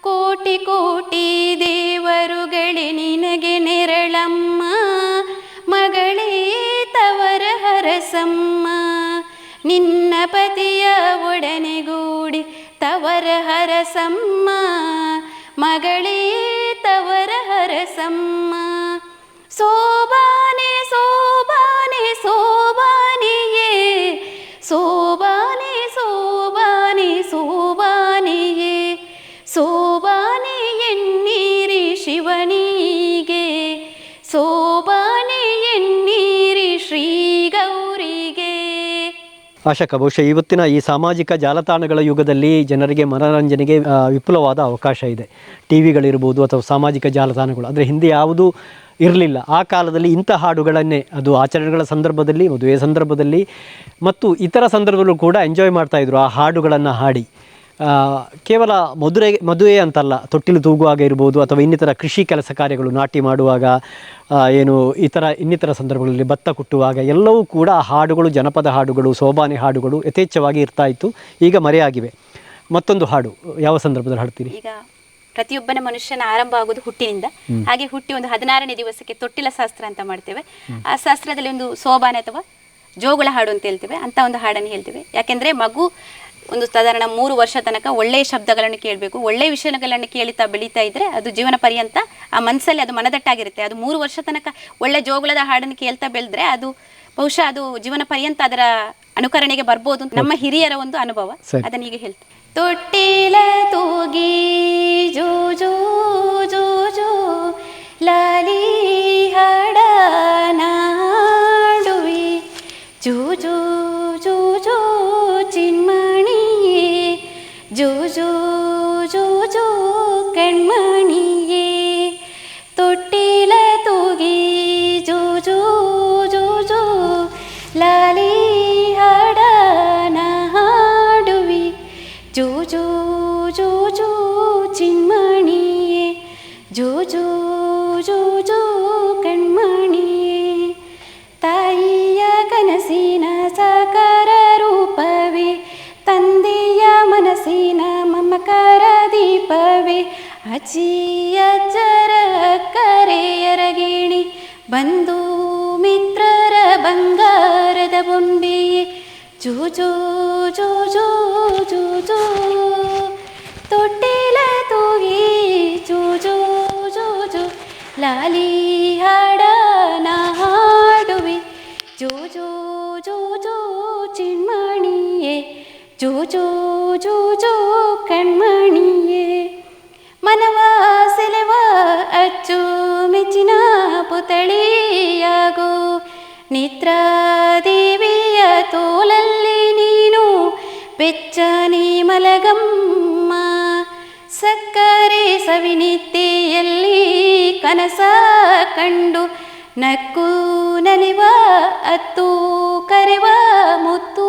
Speaker 1: ಕೋಟಿ ಕೋಟಿ ದೇವರುಗಳೇ ನಿನಗೆ ನೆರಳಮ್ಮ. ಮಗಳೇ ತವರ ಹರಸಮ್ಮ. ನಿನ್ನ ಪತಿಯ ಒಡನೆಗೂಡಿ ತವರ ಹರಸಮ್ಮ. ಮಗಳೇ ತವರ ಹರಸಮ್ಮ. ಸೋಬಾನೆ ಸೋಬಾನೆ ಸೋಬಾನಿಯೇ
Speaker 2: ಆಶಕ ಬಹುಶಃ ಇವತ್ತಿನ ಈ ಸಾಮಾಜಿಕ ಜಾಲತಾಣಗಳ ಯುಗದಲ್ಲಿ ಜನರಿಗೆ ಮನೋರಂಜನೆಗೆ ವಿಪುಲವಾದ ಅವಕಾಶ ಇದೆ. ಟಿ ವಿಗಳಿರ್ಬೋದು ಅಥವಾ ಸಾಮಾಜಿಕ ಜಾಲತಾಣಗಳು, ಆದರೆ ಹಿಂದೆ ಯಾವುದೂ ಇರಲಿಲ್ಲ. ಆ ಕಾಲದಲ್ಲಿ ಇಂಥ ಹಾಡುಗಳನ್ನೇ, ಅದು ಆಚರಣೆಗಳ ಸಂದರ್ಭದಲ್ಲಿ ಮದುವೆ ಸಂದರ್ಭದಲ್ಲಿ, ಮತ್ತು ಇತರ ಸಂದರ್ಭದಲ್ಲೂ ಕೂಡ ಎಂಜಾಯ್ ಮಾಡ್ತಾಯಿದ್ರು ಆ ಹಾಡುಗಳನ್ನು ಹಾಡಿ. ಕೇವಲ ಮದುವೆ ಮದುವೆ ಅಂತಲ್ಲ ತೊಟ್ಟಿಲು ತೂಗುವಾಗ ಇರ್ಬೋದು ಅಥವಾ ಇನ್ನಿತರ ಕೃಷಿ ಕೆಲಸ ಕಾರ್ಯಗಳು ನಾಟಿ ಮಾಡುವಾಗ ಏನು ಇತರ ಇನ್ನಿತರ ಸಂದರ್ಭಗಳಲ್ಲಿ ಭತ್ತ ಕುಟ್ಟುವಾಗ ಎಲ್ಲವೂ ಕೂಡ ಹಾಡುಗಳು ಜನಪದ ಹಾಡುಗಳು ಸೋಬಾನೆ ಹಾಡುಗಳು ಯಥೇಚ್ಛವಾಗಿ ಇರ್ತಾ ಇತ್ತು. ಈಗ ಮರೆಯಾಗಿವೆ. ಮತ್ತೊಂದು ಹಾಡು ಯಾವ ಸಂದರ್ಭದಲ್ಲಿ ಹಾಡ್ತೀರಿ?
Speaker 1: ಈಗ ಪ್ರತಿಯೊಬ್ಬನ ಮನುಷ್ಯನ ಆರಂಭ ಆಗೋದು ಹುಟ್ಟಿನಿಂದ. ಹಾಗೆ ಹುಟ್ಟಿ ಒಂದು ಹದಿನಾರನೇ ದಿವಸಕ್ಕೆ ತೊಟ್ಟಿಲ ಶಾಸ್ತ್ರ ಅಂತ ಮಾಡ್ತೇವೆ. ಆ ಶಾಸ್ತ್ರದಲ್ಲಿ ಒಂದು ಸೋಬಾನೆ ಅಥವಾ ಜೋಗುಳ ಹಾಡು ಅಂತ ಹೇಳ್ತೇವೆ. ಅಂತ ಒಂದು ಹಾಡನ್ನು ಹೇಳ್ತೇವೆ. ಯಾಕೆಂದ್ರೆ ಮಗು ಒಂದು ಸಾಧಾರಣ ಮೂರು ವರ್ಷ ತನಕ ಒಳ್ಳೆಯ ಶಬ್ದಗಳನ್ನು ಕೇಳಬೇಕು. ಒಳ್ಳೆಯ ವಿಷಯಗಳನ್ನು ಕೇಳಿತಾ ಬೆಳೀತಾ ಇದ್ರೆ ಅದು ಜೀವನ ಪರ್ಯಂತ ಆ ಮನಸ್ಸಲ್ಲಿ ಅದು ಮನದಟ್ಟಾಗಿರುತ್ತೆ. ಅದು ಮೂರು ವರ್ಷ ತನಕ ಒಳ್ಳೆ ಜೋಗುಳದ ಹಾಡನ್ನು ಕೇಳ್ತಾ ಬೆಳೆದ್ರೆ ಅದು ಬಹುಶಃ ಅದು ಜೀವನ ಪರ್ಯಂತ ಅದರ ಅನುಕರಣೆಗೆ ಬರ್ಬೋದು ಅಂತ ನಮ್ಮ ಹಿರಿಯರ ಒಂದು ಅನುಭವ. ಅದನ್ನ ಈಗ ಹೇಳ್ತೀನಿ. ತೊಟ್ಟಿಲ ತೂಗಿ ಜೋ ಜೋ ಜೋ ಜೋ ಲಾಲಿ ಹಾಡ ನಾಡುವಿ. ಜೋ ಜೋ ಜೋ ಜೋ ಚಿನ್ಮಣಿಯೇ ಜೋ ಜೋ ಜೋ ಜೋ ಕಣ್ಮಣಿಯೇ, ಮನವಾ செலவா ಅಚ್ಚು ಮೆಚ್ಚಿನ ಪುತಳಿಯಾಗು. ನಿದ್ರಾದೇವಿಯ ತೋಲಲ್ಲಿ ನೀನು ಬೆಚ್ಚನೆ ಮಲಗಮ್ಮ ಸಕ್ಕರೆ ಸವಿನಿತ್ತೆಯಲ್ಲಿ ಕನಸ ಕಂಡು ನಕ್ಕು ನಲಿವ ಅತ್ತು ಕರೆವ ಮುತ್ತೂ.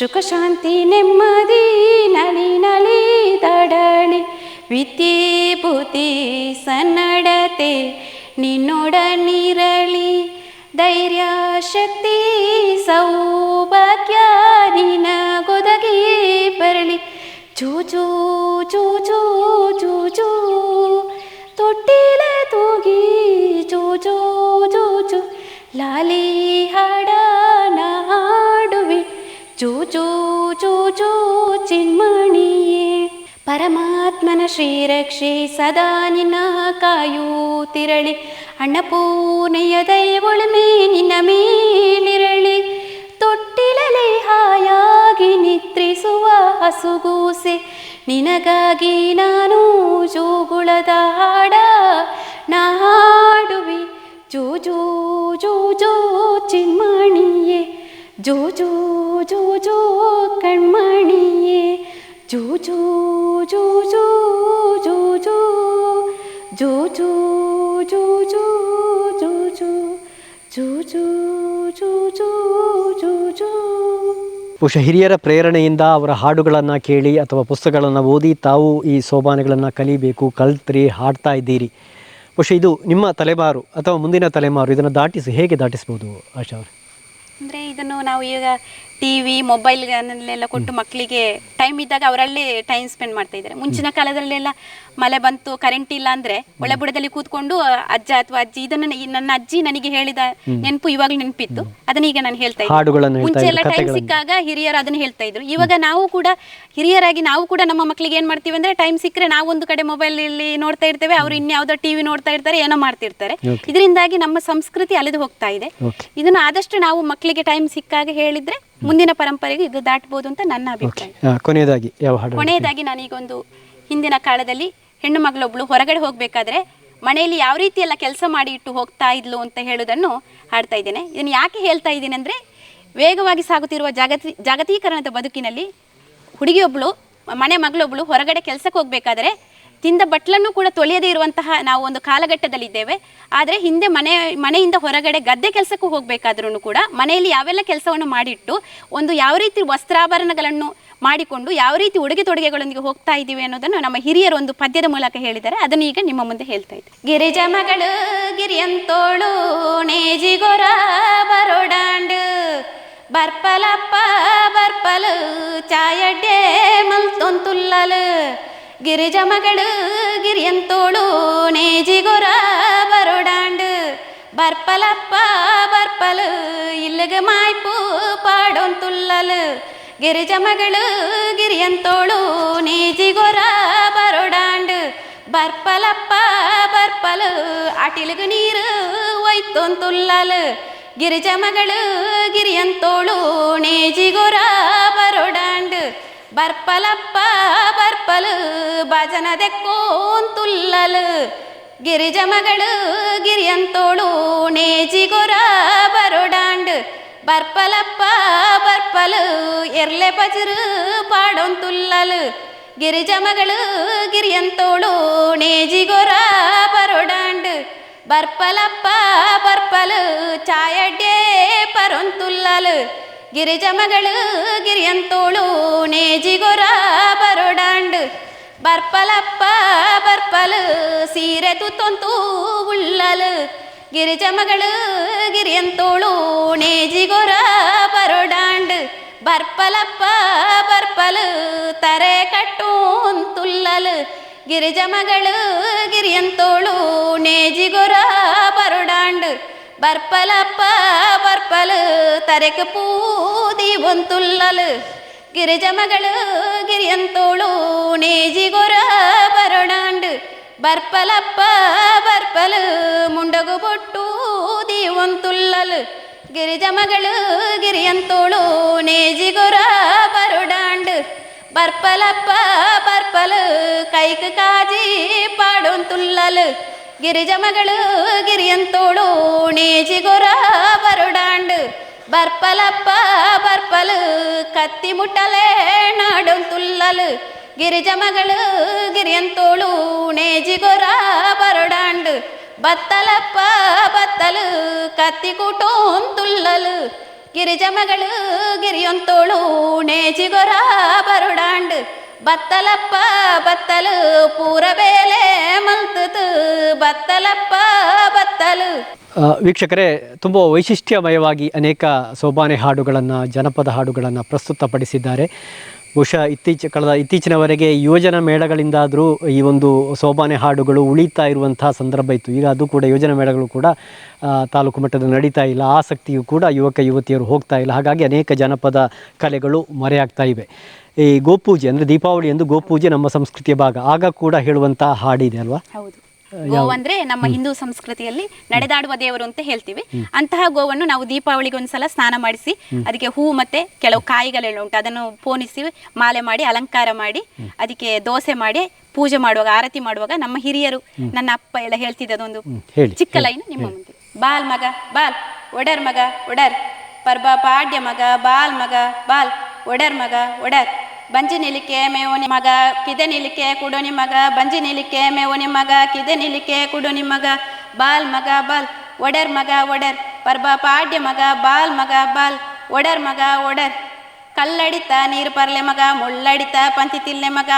Speaker 1: ಸುಖ ಶಾಂತಿ ನೆಮ್ಮದಿ, ನಳಿ ನಳಿ ವಿತಿ ಭೂತಿ ಸನ್ನಡತೆ ನಿನ್ನೊಡನಿರಳಿ ಧೈರ್ಯ, ಶಕ್ತಿ, ಸೌಭಾಗ್ಯ, ನಿನಗೊದಗಿ ಬರಲಿ ಚೂಚು ಚೂಚು ಚೂಚು ತೊಟ್ಟಿಲ ತೂಗಿ ಚೂಚು ಚೂಚು ಲಾಲಿ ಪರಮಾತ್ಮನ ಶ್ರೀರಕ್ಷೆ ಸದಾ ನಿನ್ನ ಕಾಯುತ್ತಿರಳಿ ಅಣ್ಣಪೂರ್ಣೆಯ ದಯವೊಳಮೆ ನಿನ್ನ ಮೇಲಿರಳಿ. ತೊಟ್ಟಿಲಲೆ ಹಾಯಾಗಿ ನಿದ್ರಿಸುವ ಹಸುಗೂಸೆ. ನಿನಗಾಗಿ ನಾನು ಜೋಗುಳದ ಹಾಡ ನಾ ಹಾಡುವೆ ಜೋ ಜೋ ಜೋ ಜೋ, ಚಿನ್ಮಣಿಯೇ. ಜೋ ಜೋ ಜೋ ಜೋ, ಕಣ್ಮಣಿಯೇ. ಜೋ ಜೋ ಜೋ ಜೋ ಜೋ ಜೋ ಜೋ ಜೋ ಜೋ ಜೋ ಜೋ ಜೋ ಜೋ ಜೋ ಜೋ ಜೋ ಜೋ ಜೋ
Speaker 2: ಬಹುಶಃ ಹಿರಿಯರ ಪ್ರೇರಣೆಯಿಂದ ಅವರ ಹಾಡುಗಳನ್ನು ಕೇಳಿ ಅಥವಾ ಪುಸ್ತಕಗಳನ್ನು ಓದಿ ತಾವು ಈ ಸೋಬಾನೆಗಳನ್ನು ಕಲಿಬೇಕು ಕಲ್ತ್ರಿ ಹಾಡ್ತಾ ಇದ್ದೀರಿ ಬಹುಶಃ ಇದು ನಿಮ್ಮ ತಲೆಮಾರು ಅಥವಾ ಮುಂದಿನ ತಲೆಮಾರು ಇದನ್ನು ದಾಟಿಸಿ ಹೇಗೆ ದಾಟಿಸ್ಬೋದು ಆಶಾ ಅವರು
Speaker 1: ಅಂದರೆ ಇದನ್ನು ನಾವು ಈಗ ಟಿ ಮೊಬೈಲ್ ಮೊಬೈಲ್ಗಳನ್ನೆಲ್ಲ ಕೊಟ್ಟು ಮಕ್ಕಳಿಗೆ ಟೈಮ್ ಇದ್ದಾಗ ಅವರಲ್ಲೇ ಟೈಮ್ ಸ್ಪೆಂಡ್ ಮಾಡ್ತಾ ಇದ್ದಾರೆ. ಮುಂಚಿನ ಕಾಲದಲ್ಲೆಲ್ಲ ಮಳೆ ಬಂತು ಕರೆಂಟ್ ಇಲ್ಲ ಅಂದ್ರೆ ಒಳ ಬುಡದಲ್ಲಿ ಕೂತ್ಕೊಂಡು ಅಜ್ಜ ಅಥವಾ ಅಜ್ಜಿ ಇದನ್ನ ನನ್ನ ಅಜ್ಜಿ ನನಗೆ ಹೇಳಿದ ನೆನಪು ಇವಾಗಲೂ ನೆನಪಿತ್ತು. ಅದನ್ನ ಈಗ ನಾನು ಹೇಳ್ತಾ
Speaker 2: ಇದ್ದೆ
Speaker 1: ಇದ್ದೀನಿ ಮುಂಚೆ ಎಲ್ಲ ಟೈಮ್ ಸಿಕ್ಕಾಗ ಹಿರಿಯರು ಅದನ್ನ ಹೇಳ್ತಾ ಇದ್ರು. ಇವಾಗ ನಾವು ಕೂಡ ಹಿರಿಯರಾಗಿ ನಾವು ಕೂಡ ನಮ್ಮ ಮಕ್ಕಳಿಗೆ ಏನ್ ಮಾಡ್ತೀವಿ ಅಂದ್ರೆ ಟೈಮ್ ಸಿಕ್ಕರೆ ನಾವು ಒಂದು ಕಡೆ ಮೊಬೈಲ್ ಅಲ್ಲಿ ನೋಡ್ತಾ ಇರ್ತೇವೆ ಅವರು ಇನ್ಯಾವುದೋ ಟಿವಿ ನೋಡ್ತಾ ಇರ್ತಾರೆ ಏನೋ ಮಾಡ್ತಿರ್ತಾರೆ. ಇದರಿಂದಾಗಿ ನಮ್ಮ ಸಂಸ್ಕೃತಿ ಅಲೆದು ಹೋಗ್ತಾ ಇದೆ. ಇದನ್ನ ಆದಷ್ಟು ನಾವು ಮಕ್ಕಳಿಗೆ ಟೈಮ್ ಸಿಕ್ಕಾಗ ಹೇಳಿದ್ರೆ ಮುಂದಿನ ಪರಂಪರೆಗೆ ಇದು ದಾಟಬಹುದು ಅಂತ ನನ್ನ ಅಭಿಪ್ರಾಯ.
Speaker 2: ಕೊನೆಯದಾಗಿ ಯಾವ ಹಾಡು
Speaker 1: ಕೊನೆಯದಾಗಿ ನಾನೀಗ ಒಂದು ಹಿಂದಿನ ಕಾಲದಲ್ಲಿ ಹೆಣ್ಣು ಮಗಳೊಬ್ಳು ಹೊರಗಡೆ ಹೋಗಬೇಕಾದ್ರೆ ಮನೆಯಲ್ಲಿ ಯಾವ ರೀತಿ ಎಲ್ಲ ಕೆಲಸ ಮಾಡಿ ಇಟ್ಟು ಹೋಗ್ತಾ ಇದ್ಲು ಅಂತ ಹೇಳೋದನ್ನು ಹಾಡ್ತಾ ಇದ್ದೇನೆ. ಇದನ್ನು ಯಾಕೆ ಹೇಳ್ತಾ ಇದ್ದೀನಿ ಅಂದರೆ ವೇಗವಾಗಿ ಸಾಗುತ್ತಿರುವ ಜಾಗತಿ ಜಾಗತೀಕರಣದ ಬದುಕಿನಲ್ಲಿ ಹುಡುಗಿಯೊಬ್ಳು ಮನೆ ಮಗಳೊಬ್ಬಳು ಹೊರಗಡೆ ಕೆಲಸಕ್ಕೆ ಹೋಗಬೇಕಾದ್ರೆ ತಿಂದ ಬಟ್ಲನ್ನು ಕೂಡ ತೊಳೆಯದೇ ಇರುವಂತಹ ನಾವು ಒಂದು ಕಾಲಘಟ್ಟದಲ್ಲಿದ್ದೇವೆ. ಆದರೆ ಹಿಂದೆ ಮನೆ, ಮನೆಯಿಂದ ಹೊರಗಡೆ ಗದ್ದೆ ಕೆಲಸಕ್ಕೂ ಹೋಗಬೇಕಾದ್ರೂ ಕೂಡ ಮನೆಯಲ್ಲಿ ಯಾವೆಲ್ಲ ಕೆಲಸವನ್ನು ಮಾಡಿಟ್ಟು ಒಂದು ಯಾವ ರೀತಿ ವಸ್ತ್ರಾಭರಣಗಳನ್ನು ಮಾಡಿಕೊಂಡು ಯಾವ ರೀತಿ ಉಡುಗೆ ತೊಡುಗೆಗಳೊಂದಿಗೆ ಹೋಗ್ತಾ ಇದ್ದೀವಿ ಅನ್ನೋದನ್ನು ನಮ್ಮ ಹಿರಿಯರು ಒಂದು ಪದ್ಯದ ಮೂಲಕ ಹೇಳಿದ್ದಾರೆ. ಅದನ್ನು ಈಗ ನಿಮ್ಮ ಮುಂದೆ ಹೇಳ್ತಾ ಇದ್ದೆ. ಗಿರಿಜ ಮಗಳು ಗಿರಿಯಂತೋಳು ನೇಜಿಗೊರ ಬರೋಡಾಂಡು, ಬರ್ಪಲಪ್ಪ ಬರ್ಪಲು, ಚಾಯಡ್ಡೆ ಮಲ್ತೊಂತುಲ್ಲಲು ಗಿರಿಜ ಮಗಳು ಗಿರಿಯಂತೋಳು ನೇಜಿಗೊರ ಬರೋಡಾಂಡು ಬರ್ಪಲಪ್ಪ ಬರ್ಪಲು ಇಲ್ಲಿಗ ಮಾಯ್ಪು ಪಾಡೊಂತುಲ್ಲಲು ಗಿರಿಜ ಮಗಳು ಗಿರಿಯಂತೋಳು ನೇಜಿಗೊರ ಬರೋಡಾಂಡು ಬರ್ಪಲಪ್ಪ ಬರ್ಪಲು ಅಟಿಲಿಗ ನೀರು ಒಯ್ತೊಂತುಲ್ಲಲು ಗಿರಿಜ ಮಗಳು ಗಿರಿಯಂತೋಳು ನೇಜಿಗೊರ ಬರೋಡಾಂಡು ಬರ್ಪಲಪ್ಪ ಬರ್ಪಲು ಭಜನದೆಕ್ಕೋಂತುಲ್ಲಲು ಗಿರಿಜ ಮಗಳು ಗಿರಿಯಂತೋಳು ನೇಜಿಗೊರ ಬರೋಡಾಂಡು ಬರ್ಪಲಪ್ಪ ಬರ್ಪಲು ಎರ್ಲೆ ಬಜರು ಪಾಡೊಂತುಲ್ಲಲು ಗಿರಿಜ ಮಗಳು ಗಿರಿಯಂತೋಳು ನೇಜಿಗೊರ ಬರೋಡಾಂಡು ಬರ್ಪಲಪ್ಪ ಬರ್ಪಲು ಚಾಯಡ್ಡೆ ಪರೊಂತುಲ್ಲಲು ಗಿರಿಜ ಮಗಳು ಗಿರಿಯಂತೋಳು ನೇಜಿಗೊರ ಬರೋಡಾಂಡು ಬರ್ಪಲಪ್ಪ ಬರ್ಪಲು ಸೀರೆ ತುತ್ತೊಂತು ಉಳ್ಳಲು ಗಿರಿಜ ಮಗಳು ಗಿರಿಯಂತೋಳು ನೇಜಿಗೊರ ಬರೋಡಾಂಡು ಬರ್ಪಲಪ್ಪ ಬರ್ಪಲು ತರೆ ಕಟ್ಟೋಂತುಲ್ಲಲು ಗಿರಿಜ ಮಗಳು ಗಿರಿಯಂತೋಳು ನೇಜಿಗೊರ ಬರೋಡಾಂಡು ಬರ್ಪಲಪ್ಪ ಬರ್ಪಲು ತರೆಕ ಪೂದಿ ಒಂತುಲ್ಲಲು ಗಿರಿಜ ಮಗಳು ಗಿರಿಯಂತೋಳು ನೇಜಿಗೊರ ಬರೋಡಾಂಡು ಬರ್ಪಲಪ್ಪ ಬರ್ಪಲು ಮುಂಡಗು ಬೊಟ್ಟು ದೀವಂತುಲ್ಲಲು ಗಿರಿಜ ಮಗಳು ಗಿರಿಯಂತೋಳು ನೇಜಿಗೊರ ಬರೋಡಾಂಡು ಬರ್ಪಲಪ್ಪ ಬರ್ಪಲು ಕೈಕ ಕಾಜಿ ಪಾಡೊಂತುಲ್ಲಲು ಗಿರಿಜ ಮಗಳು ಗಿರಿಯಂತೋಳು ನೇಜಿಗೊರ ಬರೋಡಾಂಡು ಬರ್ಪಲಪ್ಪ ಬರ್ಪಲು ಕತ್ತಿ ಮುಟ್ಟಲೆ ನಾಡೊಂತುಲ್ಲಲು ಗಿರಿಜ ಮಗಳು ಗಿರಿಯಂತೋಳು ನೇಜಿಗೊರ ಬರೋಡಾಂಡು ಬತ್ತಲಪ್ಪ ಬತ್ತಲು ಕತ್ತಿ ಕೂಟೋಂತುಲ್ಲಲು ಗಿರಿಜ ಮಗಳು ಗಿರಿಯಂತೋಳು ನೇಜಿಗೊರ ಬರೋಡಾಂಡು ಬತ್ತಲಪ್ಪ ಬತ್ತಲು ಪೂರ ಬೇಲೆ ಬತ್ತಲಪ್ಪ ಬತ್ತಲು.
Speaker 2: ವೀಕ್ಷಕರೇ, ತುಂಬ ವೈಶಿಷ್ಟ್ಯಮಯವಾಗಿ ಅನೇಕ ಸೋಬಾನೆ ಹಾಡುಗಳನ್ನು, ಜನಪದ ಹಾಡುಗಳನ್ನು ಪ್ರಸ್ತುತಪಡಿಸಿದ್ದಾರೆ. ಬಹುಶಃ ಇತ್ತೀಚೆ, ಕಳೆದ ಇತ್ತೀಚಿನವರೆಗೆ ಯೋಜನಾ ಮೇಳಗಳಿಂದಾದರೂ ಈ ಒಂದು ಸೋಬಾನೆ ಹಾಡುಗಳು ಉಳಿತಾ ಇರುವಂತಹ ಸಂದರ್ಭ ಇತ್ತು. ಈಗ ಅದು ಕೂಡ ಯೋಜನಾ ಮೇಳಗಳು ಕೂಡ ತಾಲೂಕು ಮಟ್ಟದ ನಡೀತಾ ಇಲ್ಲ. ಆಸಕ್ತಿಯು ಕೂಡ ಯುವಕ, ಯುವತಿಯರು ಹೋಗ್ತಾ ಇಲ್ಲ. ಹಾಗಾಗಿ ಅನೇಕ ಜನಪದ ಕಲೆಗಳು ಮರೆಯಾಗ್ತಾ ಇವೆ. ಈ ಗೋಪೂಜೆ ಅಂದ್ರೆ ದೀಪಾವಳಿ ಎಂದು ಗೋಪೂಜೆ ನಮ್ಮ ಸಂಸ್ಕೃತಿಯ ಭಾಗ. ಆಗ ಕೂಡ ಹೇಳುವಂತಹ ಹಾಡಿದೆ ಅಲ್ವಾ?
Speaker 1: ಹೌದು. ಗೋವಂದ್ರೆ ನಮ್ಮ ಹಿಂದೂ ಸಂಸ್ಕೃತಿಯಲ್ಲಿ ನಡೆದಾಡುವ ದೇವರು ಅಂತ ಹೇಳ್ತೀವಿ. ಅಂತಹ ಗೋವನ್ನು ನಾವು ದೀಪಾವಳಿಗೆ ಒಂದ್ಸಲ ಸ್ನಾನ ಮಾಡಿಸಿ ಅದಕ್ಕೆ ಹೂ ಮತ್ತೆ ಕೆಲವು ಕಾಯಿಗಳೆಲ್ಲ ಉಂಟು. ಅದನ್ನು ಪೋಣಿಸಿ ಮಾಲೆ ಮಾಡಿ ಅಲಂಕಾರ ಮಾಡಿ ಅದಕ್ಕೆ ದೋಸೆ ಮಾಡಿ ಪೂಜೆ ಮಾಡುವಾಗ ಆರತಿ ಮಾಡುವಾಗ ನಮ್ಮ ಹಿರಿಯರು ನನ್ನ ಅಪ್ಪ ಎಲ್ಲ ಹೇಳ್ತಿದ್ದದೊಂದು
Speaker 2: ಹೇಳಿ
Speaker 1: ಚಿಕ್ಕ ಲೈನ್ ನಿಮ್ಮ ಮುಂದೆ. ಬಾಲ್ ಮಗ ಬಾಲ್ ಒಡರ್ ಮಗ ಒಡರ್ ಪರ್ಬ ಪಾಡ್ಯ ಮಗ ಬಾಲ್ ಮಗ ಬಾಲ್ ಒಡರ್ ಮಗ ಒಡರ್ ಬಂಜಿ ನಿಲಿಕೆ ಮೇವು ಮಗ ಕಿದೆ ನಿಲಿಕೆ ಕುಡು ಮಗ ಬಂಜಿ ನಿಲಿಕೆ ಮೇವು ಮಗ ಕಿದೆ ನಿಲಿಕೆ ಕುಡು ಮಗ ಬಾಲ್ ಮಗ ಬಾಲ್ ಒಡರ್ ಮಗ ಒಡರ್ ಪರ್ಬ ಪಾಡ್ಯ ಮಗ ಬಾಲ್ ಮಗ ಬಾಲ್ ಒಡರ್ ಮಗ ಒಡರ್ ಕಲ್ಲಡಿತ ನೀರು ಪರ್ಲೆ ಮಗ ಮುಳ್ಳಡಿತ ಪಂತಿ ತಿಲ್ಲೆ ಮಗ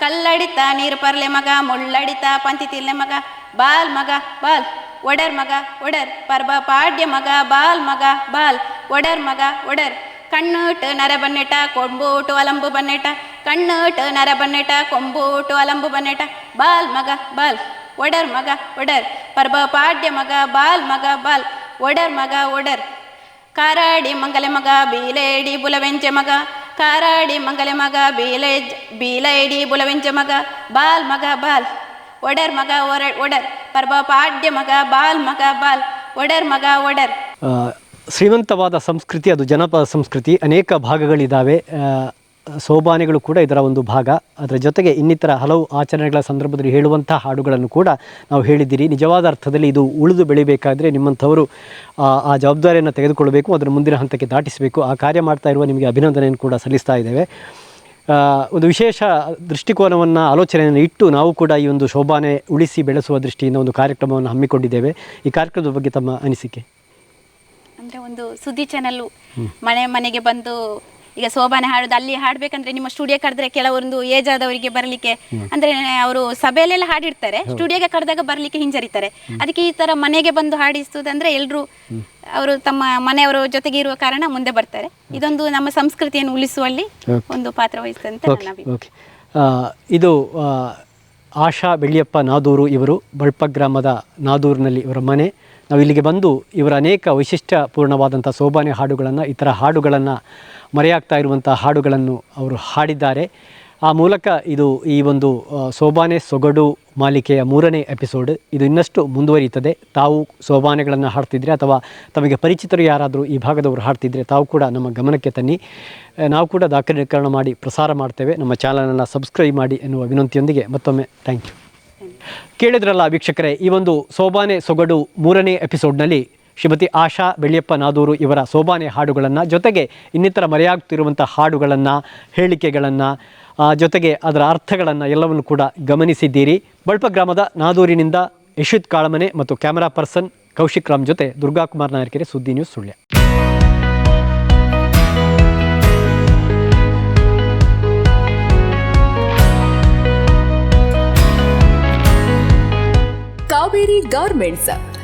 Speaker 1: ಕಲ್ಲಡಿತ ನೀರು ಪರ್ಲೆ ಮಗ ಮುಳ್ಳಡಿತ ಪಂತಿ ತಿಲ್ಲೆ ಮಗ ಬಾಲ್ ಮಗ ಬಾಲ್ ಒಡರ್ ಮಗ ಒಡರ್ ಪರ್ಬ ಪಾಡ್ಯ ಮಗ ಬಾಲ್ ಮಗ ಬಾಲ್ ಒಡರ್ ಮಗ ಒಡರ್ ಕಣ್ಣುಟ್ ನರ ಬನ್ನೆಟ ಕೊಂಬೂಟು ಅಲಂಬು ಬನ್ನೆಟ ಕಣ್ಣುಟ್ ನರ ಬನ್ನೆಟ ಕೊಂಬೂಟು ಅಲಂಬು ಬನ್ನೆಟ ಬಾಲ್ ಮಗ ಬಾಲ್ ಒಡರ್ ಮಗ ಒಡರ್ ಪರ್ಬ ಪಾಡ್ಯ ಮಗ ಬಾಲ್ ಮಗ ಬಾಲ್ ಒಡರ್ ಮಗ ಒಡರ್ ಕಾರಾಡಿ ಮಂಗಲೆ ಮಗ ಬೀಲೇಡಿ ಬುಲವೆಂಚೆ ಮಗ ಕಾರಾಡಿ ಮಂಗಲೆ ಮಗ ಬೀಲೆ ಬೀಲೈಡಿ ಬುಲವೆಂಚೆ ಮಗ ಬಾಲ್ ಮಗ ಬಾಲ್ ಒಡರ್ ಮಗ ಒರ ಒಡರ್ ಪರ್ಬ ಪಾಡ್ಯ ಮಗ ಬಾಲ್ ಮಗ ಬಾಲ್ ಒಡರ್ ಮಗ ಒಡರ್
Speaker 2: ಆ, ಶ್ರೀಮಂತವಾದ ಸಂಸ್ಕೃತಿ, ಅದು ಜನಪದ ಸಂಸ್ಕೃತಿ, ಅನೇಕ ಭಾಗಗಳಿದ್ದಾವೆ. ಸೋಬಾನೆಗಳು ಕೂಡ ಇದರ ಒಂದು ಭಾಗ. ಅದರ ಜೊತೆಗೆ ಇನ್ನಿತರ ಹಲವು ಆಚರಣೆಗಳ ಸಂದರ್ಭದಲ್ಲಿ ಹೇಳುವಂಥ ಹಾಡುಗಳನ್ನು ಕೂಡ ನಾವು ಹೇಳಿದ್ದೀರಿ. ನಿಜವಾದ ಅರ್ಥದಲ್ಲಿ ಇದು ಉಳಿದು ಬೆಳಿಬೇಕಾದರೆ ನಿಮ್ಮಂಥವರು, ಆ ಆ ಜವಾಬ್ದಾರಿಯನ್ನು ತೆಗೆದುಕೊಳ್ಳಬೇಕು ಅದರ ಮುಂದಿನ ಹಂತಕ್ಕೆ ದಾಟಿಸಬೇಕು. ಆ ಕಾರ್ಯ ಮಾಡ್ತಾ ಇರುವ ನಿಮಗೆ ಅಭಿನಂದನೆಯನ್ನು ಕೂಡ ಸಲ್ಲಿಸ್ತಾ ಇದ್ದೇವೆ. ಒಂದು ವಿಶೇಷ ದೃಷ್ಟಿಕೋನವನ್ನು, ಆಲೋಚನೆಯನ್ನು ಇಟ್ಟು ನಾವು ಕೂಡ ಈ ಒಂದು ಶೋಭಾನೆ ಉಳಿಸಿ ಬೆಳೆಸುವ ದೃಷ್ಟಿಯಿಂದ ಒಂದು ಕಾರ್ಯಕ್ರಮವನ್ನು ಹಮ್ಮಿಕೊಂಡಿದ್ದೇವೆ. ಈ ಕಾರ್ಯಕ್ರಮದ ಬಗ್ಗೆ ತಮ್ಮ ಅನಿಸಿಕೆ?
Speaker 1: ಅಂದ್ರೆ ಒಂದು ಸುದ್ದಿ ಚಾನೆಲ್ ಮನೆ ಮನೆಗೆ ಬಂದು ಈಗ ಸೋಬಾನೆ ಹಾಡೋದು ಅಲ್ಲಿ ಹಾಡ್ಬೇಕಂದ್ರೆ ನಿಮ್ಮ ಸ್ಟುಡಿಯೋ ಕರೆದ್ರೆ ಕೆಲವೊಂದು ಏಜ್ ಆದವರಿಗೆ ಬರಲಿಕ್ಕೆ. ಅಂದ್ರೆ ಅವರು ಸಭೆಯಲ್ಲೆಲ್ಲ ಹಾಡಿರ್ತಾರೆ ಸ್ಟುಡಿಯೋಗೆ ಕರೆದಾಗ ಬರ್ಲಿಕ್ಕೆ ಹಿಂಜರಿತಾರೆ. ಅದಕ್ಕೆ ಈ ತರ ಮನೆಗೆ ಬಂದು ಹಾಡಿಸುದಂದ್ರೆ ಎಲ್ರು ಅವರು ತಮ್ಮ ಮನೆಯವರ ಜೊತೆಗೆ ಇರುವ ಕಾರಣ ಮುಂದೆ ಬರ್ತಾರೆ. ಇದೊಂದು ನಮ್ಮ ಸಂಸ್ಕೃತಿಯನ್ನು ಉಳಿಸುವಲ್ಲಿ ಒಂದು ಪಾತ್ರ
Speaker 2: ಓಕೆ ಇದು ಆಶಾ ಬೆಳ್ಳಿಯಪ್ಪ ನಾದೂರು ಇವರು ಬಳ್ಪ ಗ್ರಾಮದ ನಾದೂರಿನಲ್ಲಿ ಇವರ ಮನೆ. ನಾವು ಇಲ್ಲಿಗೆ ಬಂದು ಇವರ ಅನೇಕ ವೈಶಿಷ್ಟ್ಯಪೂರ್ಣವಾದಂಥ ಸೋಬಾನೆ ಹಾಡುಗಳನ್ನು, ಇತರ ಹಾಡುಗಳನ್ನು ಮರೆಯಾಗ್ತಾ ಇರುವಂಥ ಹಾಡುಗಳನ್ನು ಅವರು ಹಾಡಿದ್ದಾರೆ. ಆ ಮೂಲಕ ಇದು ಈ ಒಂದು ಸೋಬಾನೆ ಸೊಗಡು ಮಾಲಿಕೆಯ ಮೂರನೇ ಎಪಿಸೋಡ್ ಇದು ಇನ್ನಷ್ಟು ಮುಂದುವರಿಯುತ್ತದೆ. ತಾವು ಸೋಬಾನೆಗಳನ್ನು ಹಾಡ್ತಿದ್ರೆ ಅಥವಾ ತಮಗೆ ಪರಿಚಿತರು ಯಾರಾದರೂ ಈ ಭಾಗದವರು ಹಾಡ್ತಿದ್ರೆ ತಾವು ಕೂಡ ನಮ್ಮ ಗಮನಕ್ಕೆ ತನ್ನಿ. ನಾವು ಕೂಡ ದಾಖಲೀಕರಣ ಮಾಡಿ ಪ್ರಸಾರ ಮಾಡ್ತೇವೆ. ನಮ್ಮ ಚಾನಲನ್ನು ಸಬ್ಸ್ಕ್ರೈಬ್ ಮಾಡಿ ಎನ್ನುವ ವಿನಂತಿಯೊಂದಿಗೆ ಮತ್ತೊಮ್ಮೆ ಥ್ಯಾಂಕ್ ಯು ಕೇಳಿದ್ರಲ್ಲ ವೀಕ್ಷಕರೇ, ಈ ಒಂದು ಸೋಬಾನೆ ಸೊಗಡು ಮೂರನೇ ಎಪಿಸೋಡ್ನಲ್ಲಿ ಶ್ರೀಮತಿ ಆಶಾ ಬೆಳ್ಳಿಯಪ್ಪ ನಾದೂರು ಇವರ ಸೋಬಾನೆ ಹಾಡುಗಳನ್ನು ಜೊತೆಗೆ ಇನ್ನಿತರ ಮರೆಯಾಗ್ತಿರುವಂಥ ಹಾಡುಗಳನ್ನು, ಹೇಳಿಕೆಗಳನ್ನು ಜೊತೆಗೆ ಅದರ ಅರ್ಥಗಳನ್ನು ಎಲ್ಲವನ್ನು ಕೂಡ ಗಮನಿಸಿದ್ದೀರಿ. ಬಳ್ಪ ಗ್ರಾಮದ ನಾದೂರಿನಿಂದ ಯಶಿತ್ ಕಾಳಮನೆ ಮತ್ತು ಕ್ಯಾಮರಾ ಪರ್ಸನ್ ಕೌಶಿಕ್ ರಾಮ್ ಜೊತೆ ದುರ್ಗಾಕುಮಾರ್ ನಾಯಕರೆ ಸುದ್ದಿ ನ್ಯೂಸ್ ಸುಳ್ಯ.
Speaker 3: ಕಾವೇರಿ ಗಾರ್ಮೆಂಟ್ಸ್